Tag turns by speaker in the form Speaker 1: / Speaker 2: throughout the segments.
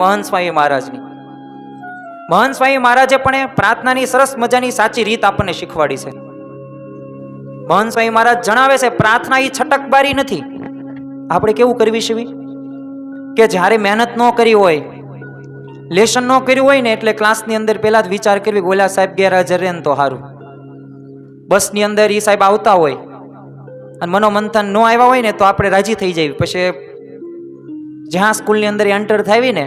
Speaker 1: મહંત સ્વામી મહારાજની. મહંત સ્વામી મહારાજે પણ પ્રાર્થનાની સરસ મજાની સાચી રીત આપણને શીખવાડી છે. મહંત સ્વામી મહારાજ જણાવે છે, પ્રાર્થના એ છટકબારી નથી. આપણે કેવું કરવી છે કે જ્યારે મહેનત ન કરી હોય લેશન ન કર્યું હોય ને એટલે ક્લાસની અંદર પહેલા જ વિચાર કરવી ગોલા સાહેબ, ગેરહાજર રહે ને તો સારું બસની અંદર એ સાહેબ આવતા હોય અને મનોમંથન ન આવ્યા હોય ને તો આપણે રાજી થઈ જઈએ. પછી જ્યાં સ્કૂલની અંદર એન્ટર થાય ને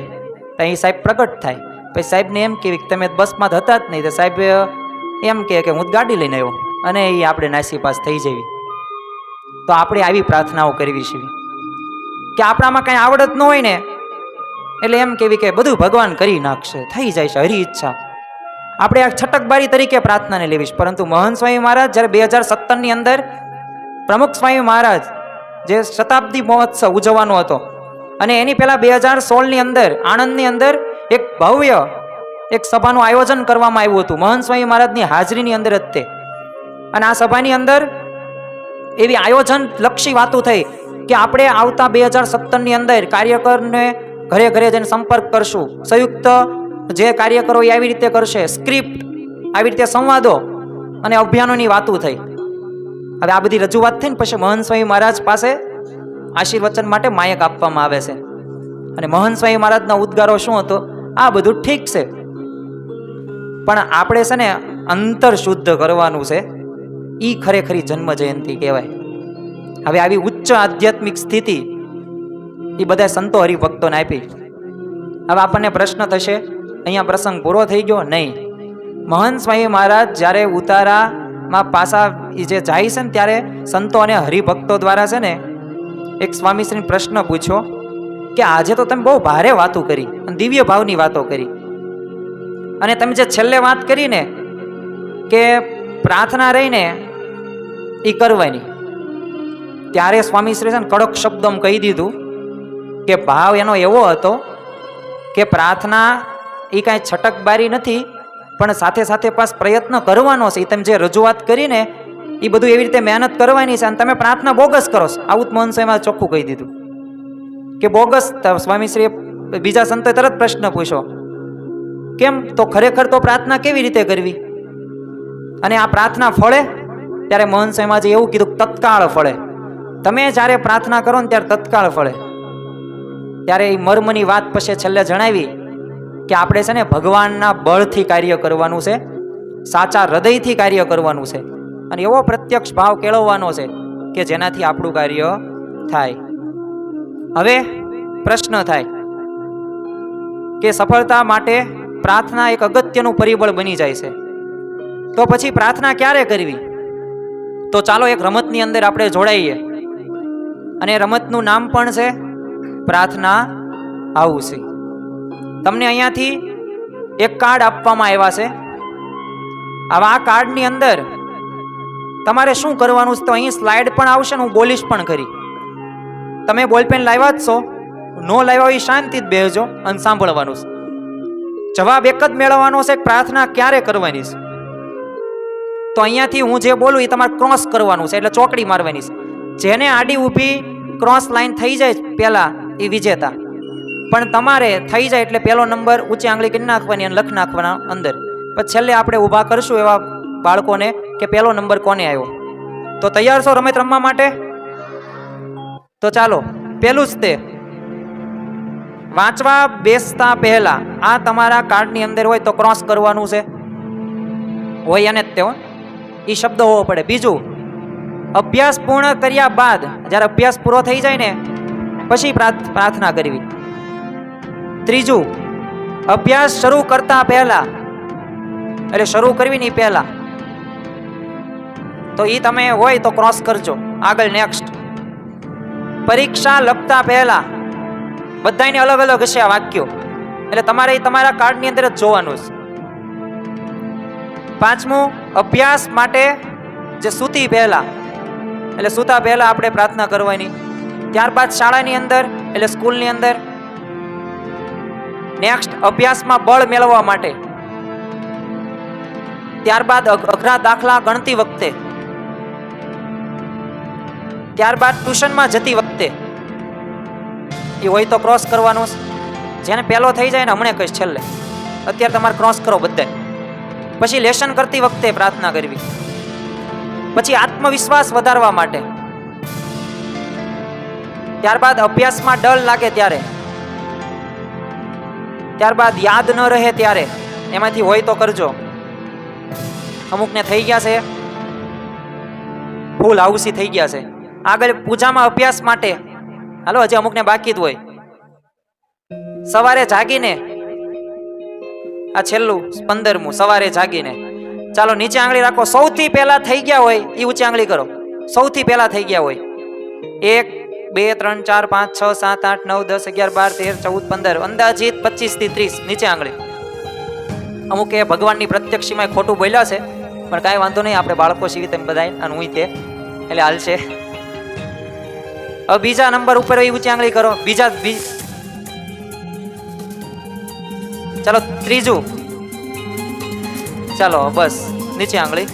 Speaker 1: ત્યાં એ સાહેબ પ્રગટ થાય. પછી સાહેબને એમ કહેવી કે તમે બસમાં તો હતા જ નહીં, તો સાહેબ એમ કહે કે હું ગાડી લઈને આવ્યો અને એ આપણે નાસી પાસ થઈ જવી. તો આપણે આવી પ્રાર્થનાઓ કરવી છે. કે આપણામાં કાંઈ આવડત ન હોય ને, એટલે એમ કેવી કે બધું ભગવાન કરી નાખશે, થઈ જાય છે, હરી ઈચ્છા. આપણે આ છટકબારી તરીકે પ્રાર્થનાને લેવી છે. પરંતુ મહંત સ્વામી મહારાજ જ્યારે બે હજાર સત્તરની અંદર પ્રમુખ સ્વામી મહારાજ જે શતાબ્દી મહોત્સવ ઉજવવાનો હતો અને એની પહેલાં બે હજાર સોળની અંદર, આણંદની અંદર એક ભવ્ય એક સભાનું આયોજન કરવામાં આવ્યું હતું. મહંત સ્વામી મહારાજની હાજરીની અંદર જ અને આ સભાની અંદર એવી આયોજન લક્ષી વાતો થઈ કે આપણે આવતા બે હજાર સત્તરની અંદર કાર્યકરને ઘરે ઘરે જઈને સંપર્ક કરશું. સંયુક્ત જે કાર્યકરો એ આવી રીતે કરશે, સ્ક્રિપ્ટ, આવી રીતે સંવાદો અને અભિયાનોની વાતો થઈ. હવે આ બધી રજૂઆત થઈ ને પછી મહંત સ્વામી મહારાજ પાસે આશીર્વચન માટે માયક આપવામાં આવે છે. અને મહંત સ્વામી મહારાજના ઉદ્ગારો શું હતો? આ બધું ઠીક છે. પણ આપણે છે ને અંતર શુદ્ધ કરવાનું છે. એ ખરેખરી જન્મ જયંતિ કહેવાય. હવે આવી ઉચ્ચ આધ્યાત્મિક સ્થિતિ એ બધા સંતો હરિભક્તોને આપી. હવે આપણને પ્રશ્ન થશે, અહીંયા પ્રસંગ પૂરો થઈ ગયો? નહીં. મહંત સ્વામી મહારાજ જ્યારે ઉતારામાં પાછા જે જાય છે ને ત્યારે સંતો અને હરિભક્તો દ્વારા છે ને એક સ્વામીશ્રીને પ્રશ્ન પૂછ્યો કે આજે તો તમે બહુ ભારે વાતો કરી અને દિવ્ય ભાવની વાતો કરી. અને તમે જે છેલ્લે વાત કરી ને કે પ્રાર્થના રહીને એ કરવાની, ત્યારે સ્વામીશ્રી છે ને કડક શબ્દોમાં કહી દીધું કે ભાવ એનો એવો હતો કે પ્રાર્થના એ કાંઈ છટકબારી નથી, પણ સાથે સાથે પાસ પ્રયત્ન કરવાનો છે. એ તમે જે રજૂઆત કરીને એ બધું એવી રીતે મહેનત કરવાની છે અને તમે પ્રાર્થના બોગસ કરો આવું જ મોહન સ્વામીએ ચોખ્ખું કહી દીધું. કે બોગસ સ્વામીશ્રીએ બીજા સંતોએ તરત પ્રશ્ન પૂછ્યો. કેમ? તો ખરેખર તો પ્રાર્થના કેવી રીતે કરવી? અને આ પ્રાર્થના ફળે? ત્યારે મોહન સ્વામીજી એવું કીધું તત્કાળ ફળે. તમે જ્યારે પ્રાર્થના કરો ને ત્યારે તત્કાળ ફળે. ત્યારે એ મર્મની વાત પછી છેલ્લે જણાવી કે આપણે છે ને ભગવાનના બળથી કાર્ય કરવાનું છે, સાચા હૃદયથી કાર્ય કરવાનું છે. અને એવો પ્રત્યક્ષ ભાવ કેળવવાનો છે કે જેનાથી આપણું કાર્ય થાય. હવે પ્રશ્ન થાય કે સફળતા માટે પ્રાર્થના એક અગત્યનું પરિબળ બની જાય છે. તો પછી પ્રાર્થના ક્યારે કરવી? તો ચાલો એક રમતની અંદર આપણે જોડાઈએ. અને રમતનું નામ પણ છે પ્રાર્થના આવશે તમને અહીંયાથી એક કાર્ડ આપવામાં આવ્યા છે. આવા આ કાર્ડની અંદર તમારે શું કરવાનું છે તો અહીં સ્લાઇડ પણ આવશે હું બોલીશ પણ કરી તમે બોલપેન લાવ્યા જ છો. નો લાવ્યા એ જ બેસજો અને સાંભળવાનું છે. જવાબ એક જ મેળવવાનો છે, પ્રાર્થના ક્યારે કરવાની છે? તો અહીંયાથી હું જે બોલું એ તમારે ક્રોસ કરવાનું છે, એટલે ચોકડી મારવાની છે. જેને આડી ઊભી ક્રોસ લાઈન થઈ જાય પહેલા એ વિજેતા. પણ તમારે થઈ જાય એટલે પહેલો નંબર ઊંચી આંગળી કરી નાખવાની અને લખ નાખવાના અંદર. પછી છેલ્લે આપણે ઊભા કરશું એવા બાળકોને કે પહેલો નંબર કોને આવ્યો તો તૈયાર છો રમત રમવા માટે? તો ચાલો પહેલું જ તે. વાંચવા બેસતા પહેલા આ તમારા કાર્ડની અંદર હોય તો ક્રોસ કરવાનું છે. હોય અને જ તે એ શબ્દ હોવો પડે. બીજું, અભ્યાસ પૂર્ણ કર્યા બાદ, જ્યારે અભ્યાસ પૂરો થઈ જાય ને, પછી પ્રાર્થના કરવી. ત્રીજું, અભ્યાસ શરૂ કરતા પહેલા, એટલે શરૂ કરવી નહીં પહેલા તો એ તમે હોય તો ક્રોસ કરજો. આગળ નેક્સ્ટ પરીક્ષા લખતા પહેલા બધાને અલગ અલગ હશે આ વાક્યો. એટલે તમારે એ તમારા કાર્ડની અંદર જ જોવાનું છે પાંચમું, અભ્યાસ માટે જે સૂતી પહેલા, એટલે સૂતા પહેલા આપણે પ્રાર્થના કરવાની. ત્યારબાદ શાળાની અંદર, એટલે સ્કૂલની અંદર. નેક્સ્ટ અભ્યાસમાં બળ મેળવવા માટે. ત્યારબાદ અઘ- અઘરા દાખલા ગણતી વખતે. ત્યારબાદ ટ્યુશનમાં જતી વખતે. એ હોય તો ક્રોસ કરવાનું જેને પહેલો થઈ જાય ને હમણાં કહીશ છેલ્લે. અત્યારે તમારે ક્રોસ કરો બધે પછી લેશન કરતી વખતે પ્રાર્થના કરવી. પછી આત્મવિશ્વાસ વધારવા માટે. ત્યારબાદ અભ્યાસમાં ડર લાગે ત્યારે. ત્યારબાદ યાદ ન રહે ત્યારે. એમાંથી હોય તો કરજો. અમુકને થઈ ગયા છે. ફૂલ હાઉસી થઈ ગયા છે. આગળ પૂજામાં અભ્યાસ માટે. હાલો, હજી અમુકને બાકી જ હોય. સવારે જાગીને, આ છેલ્લું પંદરમું, સવારે જાગીને. ચાલો, નીચે આંગળી રાખો. સૌથી પહેલા થઈ ગયા હોય એ ઊંચી આંગળી કરો. સૌથી પહેલા થઈ ગયા હોય. એક, બે, ત્રણ, ચાર, પાંચ, છ, સાત, આઠ, નવ, દસ, અગિયાર, બાર, તેર, ચૌદ, પંદર, અંદાજિત પચીસથી ત્રીસ નીચે આંગળી. અમુક એ ભગવાનની પ્રત્યક્ષીમાં ખોટું બોલ્યા છે, પણ કાંઈ વાંધો નહીં, આપણે બાળકો સીવી તેમ બધા અને હું તે, એટલે હાલશે હવે બીજા નંબર ઉપર એ ઊંચી આંગળી કરો. બીજા ચાલો, ત્રીજું. ચાલો, બસ. નીચે આંગળી.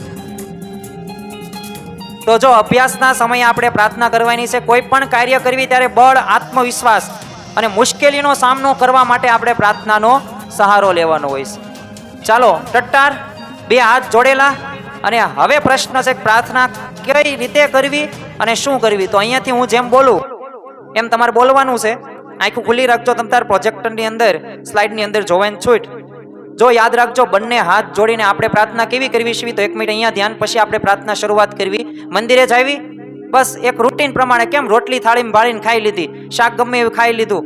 Speaker 1: તો જો અભ્યાસના સમયે આપણે પ્રાર્થના કરવાની છે, કોઈ પણ કાર્ય કરવી ત્યારે બળ, આત્મવિશ્વાસ અને મુશ્કેલીનો સામનો કરવા માટે આપણે પ્રાર્થનાનો સહારો લેવાનો હોય છે. ચાલો, ટટ્ટાર, બે હાથ જોડેલા. અને હવે પ્રશ્ન છે પ્રાર્થના કઈ રીતે કરવી? અને શું કરવી? તો અહીંયાથી હું જેમ બોલું, એમ તમારે બોલવાનું છે. આંખું ખુલ્લી રાખજો તમ તાર પ્રોજેક્ટરની અંદર, સ્લાઇડની અંદર જોવાની છૂટ. જો યાદ રાખજો, બંને હાથ જોડીને આપણે પ્રાર્થના કેવી કરવી છે? તો એક મિનિટ અહીંયા ધ્યાન, પછી આપણે પ્રાર્થના શરૂઆત કરવી. મંદિરે જ આવી બસ, એક રૂટીન પ્રમાણે કેમ રોટલી થાળીમાં ભાળીને ખાઈ લીધી? શાક ગમે એવું ખાઈ લીધું?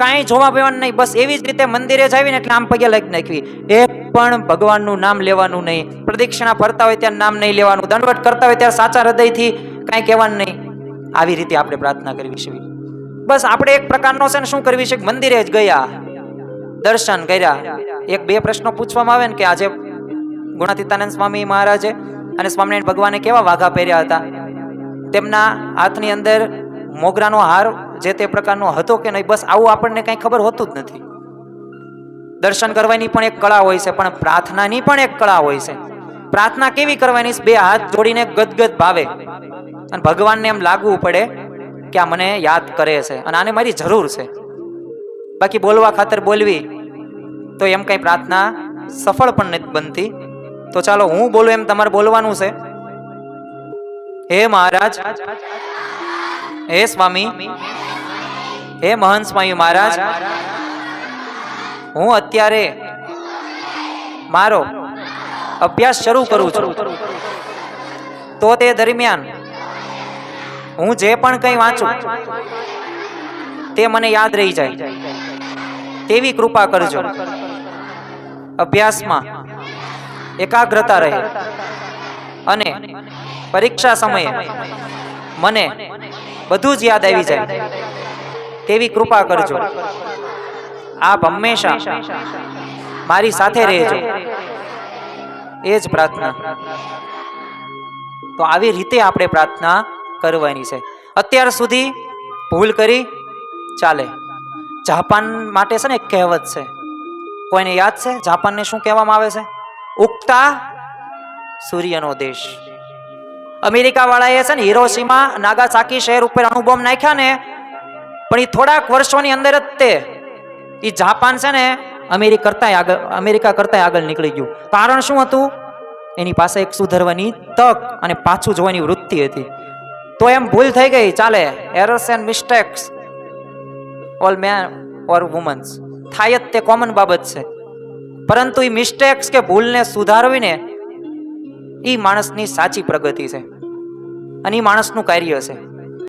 Speaker 1: કાંઈ જોવા પીવાનું નહીં. બસ એવી જ રીતે મંદિરે જ આવીને એટલે આમ પગે લાગી નાખવી. એક પણ ભગવાનનું નામ લેવાનું નહીં. પ્રદક્ષિણા ફરતા હોય ત્યારે નામ નહીં લેવાનું. દંડવટ કરતા હોય ત્યારે સાચા હૃદયથી કાંઈ કહેવાનું નહીં. આવી રીતે આપણે પ્રાર્થના કરવી છે. બસ આપણે એક પ્રકારનો છે ને શું કરવી છે? મંદિરે જ ગયા. દર્શન કર્યા. એક બે પ્રશ્નો પૂછવામાં આવે ને કે આજે ગુણાતીતાનંદ સ્વામી મહારાજે અને સ્વામિનારાયણ ભગવાને કેવા વાઘા પહેર્યા હતા? તેમના હાથની અંદર મોગરાનો હાર જે તે પ્રકારનો હતો કે નહીં, બસ આવું આપણને કઈ ખબર હોતું જ નથી. દર્શન કરવાની પણ એક કળા હોય છે, પણ પ્રાર્થનાની પણ એક કળા હોય છે. પ્રાર્થના કેવી કરવાની? બે હાથ જોડીને ગદગદ ભાવે. અને ભગવાનને એમ લાગવું પડે કે આ મને યાદ કરે છે. અને આને મારી જરૂર છે. બાકી બોલવા ખાતર બોલવી તો એમ કંઈ પ્રાર્થના સફળ પણ નથી બનતી. તો ચાલો હું બોલું એમ તમારે બોલવાનું છે. હે મહારાજ. હે સ્વામી. હે મહંત સ્વામી મહારાજ. હું અત્યારે મારો અભ્યાસ શરૂ કરું છું. તો તે દરમિયાન હું જે પણ કંઈ વાંચું, તે મને યાદ રહી જાય. તેવી કૃપા કરજો. અભ્યાસમાં એકાગ્રતા રહે. અને પરીક્ષા સમયે મને બધું જ યાદ આવી જાય. તેવી કૃપા કરજો. આપ હંમેશા મારી સાથે રહેજો. એ જ પ્રાર્થના. તો આવી રીતે આપણે પ્રાર્થના કરવાની છે. અત્યાર સુધી ભૂલ કરી, ચાલે. જાપાન માટે છે ને એક કહેવત છે. કોઈને યાદ છે? જાપાનને શું કહેવામાં આવે છે? ઉગતા સૂર્યનો દેશ. અમેરિકા વાળાએ છે ને હિરોશીમા નાગાસાકી શહેર ઉપર અણુબોમ્બ નાખ્યા ને, પણ એ થોડાક વર્ષોની અંદર જ તે એ જાપાન છે ને અમેરિકા કરતા આગળ, અમેરિકા કરતા આગળ નીકળી ગયું. કારણ શું હતું? એની પાસે એક સુધરવાની તક અને પાછું જોવાની વૃત્તિ હતી. તો એમ ભૂલ થઈ ગઈ, ચાલે. Errors and mistakes all men or womens થાય જ તે કોમન બાબત છે. પરંતુ એ મિસ્ટેક્સ કે ભૂલને સુધારવીને એ માણસની સાચી પ્રગતિ છે. અને એ માણસનું કાર્ય છે.